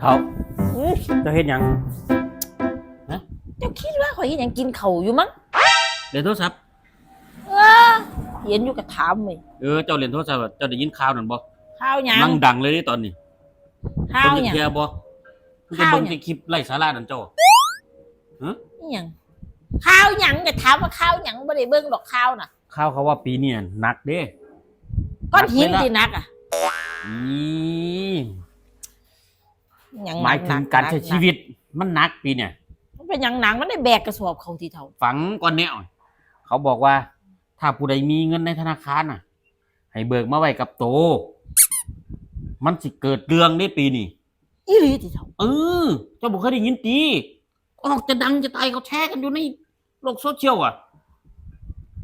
เท่าอื้อเจะเฮ็ดหยังเจ้าคิดว่าข่อยเฮ็ดหยังกินข้าวอยู่มั้งเล่นโทรศัพท์เออเห็นอยู่ก็ถามเว้ยเออเจ้าเล่นโทรศัพท์อะเจ้าได้ยินข่าวนั่นบ่ข้าวหยังนั่งดังเลยนี่ตอนนี้ข้าวหยังเพิ่นจะเคลียร์บ่มึงจะข้าวเบิ่งหยังในคลิปไร้สาระนั่นเจ้าอิหยังข้าวหยังก็ถามว่าข้าวหยังบ่ได้เบิ่งดอกข้าวน่ะข่าวเขาว่าปีนี้หนักเด้ก้อนหินหนักไหมล่ะที่หนักอะ อีหยังห มายถึงการใช้ชีวิตมันหนักปีเนี่ย มันเป็นหยังหนังมันได้แบกกระสอบเขาที่เท่าฝังก่อนแนวเขาบอกว่า ถ้าผู้ใดมีเงินในธนาคารน่ะ ให้เบิกมาไว้กับโต มันสิเกิดเรื่องได้ปีนี้อีหลีที่เท่าเออเจ้าบอกเคยได้ยินตีออกจะดังจะตายเขาแชร์กันอยู่ในโลกโซเชียลอะ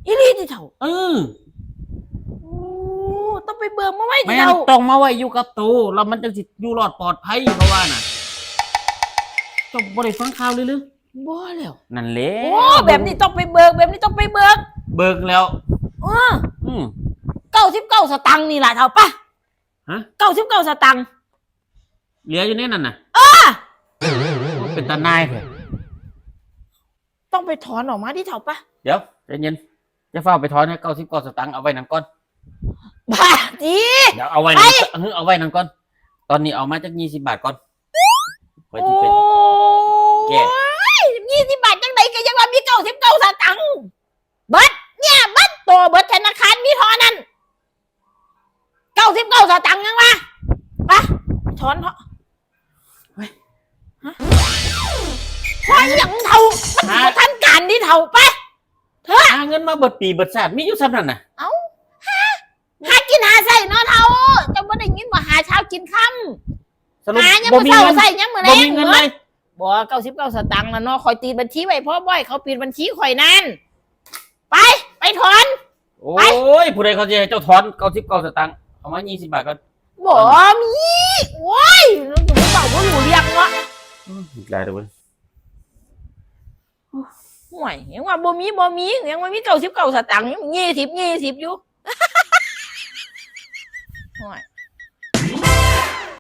อีหลีที่เท่าเออโอ้ต้องไปเบิ่งมาไว้แม่ที่นเท่า ต้องมาไว้อยู่กับโตแล้วมันจะสิอยู่รอดปลอดภัยเพราะว่าน่ะเจ้าบ่ได้ฟังข่าวเลยหรือบ่แล้ว นั่นแหละโอ้แบบนี้ต้องไปเบิกแบบนี้ต้องไปเบิกเบิกแล้ว เอออืมเก้าสิบเก้าสตังค์นี่ล่ะเท่าปะฮะเก้าสิบเก้าสตังค์เหลืออยู่ในนั่นน่ะอะมันเป็นตาหนายเถอะต้องไปถอนออกมาที่เท่าปะเดี๋ยวใจเย็นจะเฝ้าไปถอนให้เก้าสิบก้าสตังค์เอาไว้นั่นก่อนบ้าจีเดี๋ยวเอาไว้นั่นเฮ้ยเอาไว้นั่นก่อน ตอนนี้เอามาจากยี่สิบบาทก่อนไว้โอ้ที่เป็น แก้ยยี่สิบบาทจังไดก็ยังว่ามีเก้าสิบเก้าสตังค์เบิดเนี่ยเบิดตัวเบิดธนาคารมีเทอนั้นเก้าสิบเก้าสตังค์ยังวะไปถอนเถอะเฮ้ยฮะถอนอย่างเท่ามันบ่ทันการที่เท่าไป หาเงินมาเบิดปีเบิดชาติมีอยู่ซ้ำนั่นน่ะหากินหาใส่เนาะเท่าจะบ่ได้ยินว่าหาเช้ากินค่ สรุำปหายังบ่มามีเศร้าเงินใส่ยังมือบ่แรงมีเงินเลยบ่เก้าสิบเก้าสตังค์แล้วเนาะคอยตีบัญชีไว้เพราะบ่อยเขาปิดบัญชีข่อยนั่นไป ไปถอน โอ้ยผู้ใดเขาจะให้เจ้าถอนเก้าสิบเก้าสตังค์เอามายี่สิบบาทก่อนบ่มีโอ้ยมันจะมาบอกว่าหนูเรียกเนาะอีกหลายเดี๋ยวเว้ยห่วยยังว่าบ่มีบ่มียังว่ามีเก้าสิบเก้าสตังค์ยังยี่สิบยี่สิบอยู่ ห่วย